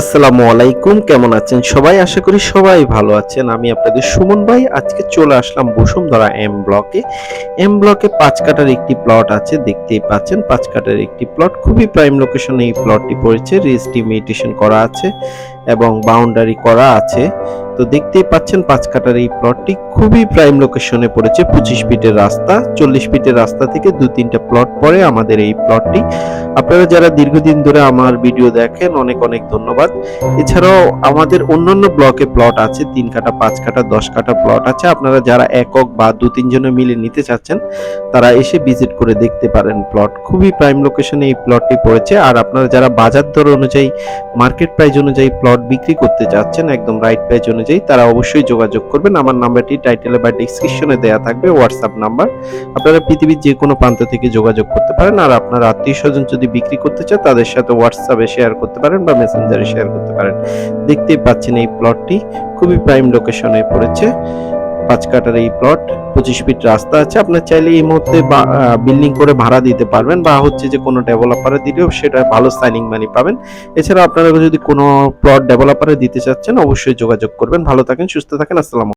আসসালামু আলাইকুম, কেমন আছেন সবাই? আশা করি সবাই ভালো আছেন। আমি আপনাদের সুমন ভাই। আজকে চলে আসলাম বসুন্ধরা এম ব্লকে এম ব্লকে পাঁচ কাটার একটি প্লট আছে, দেখতেই পাচ্ছেন। পাঁচ কাটার একটি প্লট খুবই প্রাইম লোকেশনে এই প্লটটি পড়েছে। রেজিস্ট্রিমিটেশন করা আছে এবং বাউন্ডারি করা আছে। তো দেখতেই পাচ্ছেন পাঁচ কাটার এই প্লটটি খুবই প্রাইম লোকেশনে পড়েছে। পঁচিশ ফিটের রাস্তা, চল্লিশ ফিটের রাস্তা থেকে দু তিনটা প্লট পরে আমাদের এই প্লটটি আপনারা যারা দীর্ঘদিন ধরে আমার ভিডিও দেখেন, অনেক অনেক ধন্যবাদ। এছাড়াও আমাদের অন্যান্য ব্লকে প্লট আছে, তিন কাটা, পাঁচ কাটা, দশ কাটা প্লট আছে। আপনারা যারা একক বা দু তিনজনে মিলে নিতে চাচ্ছেন, তারা এসে ভিজিট করে দেখতে পারেন প্লট খুবই প্রাইম লোকেশনে এই প্লটটি পড়েছে। আর আপনারা যারা বাজার দর অনুযায়ী মার্কেট প্রাইস অনুযায়ী প্লট বিক্রি করতে চাচ্ছেন, একদম রাইট প্রাইস অনুযায়ী তারা অবশ্যই যোগাযোগ করবেন। আমার নাম্বারটি টাইটেলে বা ডিসক্রিপশনে দেওয়া থাকবে হোয়াটসঅ্যাপ নাম্বার। আপনারা পৃথিবীর যে কোনো প্রান্ত থেকে যোগাযোগ করতে পারেন আর আপনার আত্মীয় স্বজন যদি বিক্রি করতে চায় তাদের সাথে হোয়াটসঅ্যাপে শেয়ার করতে পারেন বা মেসেঞ্জারে শেয়ার করতে পারেন। দেখতেই পাচ্ছেন এই প্লটটি খুবই প্রাইম লোকেশনে পড়েছে। পাঁচ কাটার এই প্লট পঁচিশ ফিট রাস্তা আছে। আপনার চাইলে এই মুহূর্তে বিল্ডিং করে ভাড়া দিতে পারবেন বা হচ্ছে যে কোনো ডেভেলপারে দিলেও সেটা ভালো সাইনিং মানি পাবেন। এছাড়া আপনারা যদি কোনো প্লট ডেভেলপারে দিতে চাচ্ছেন, অবশ্যই যোগাযোগ করবেন। ভালো থাকেন, সুস্থ থাকেন। আসসালাম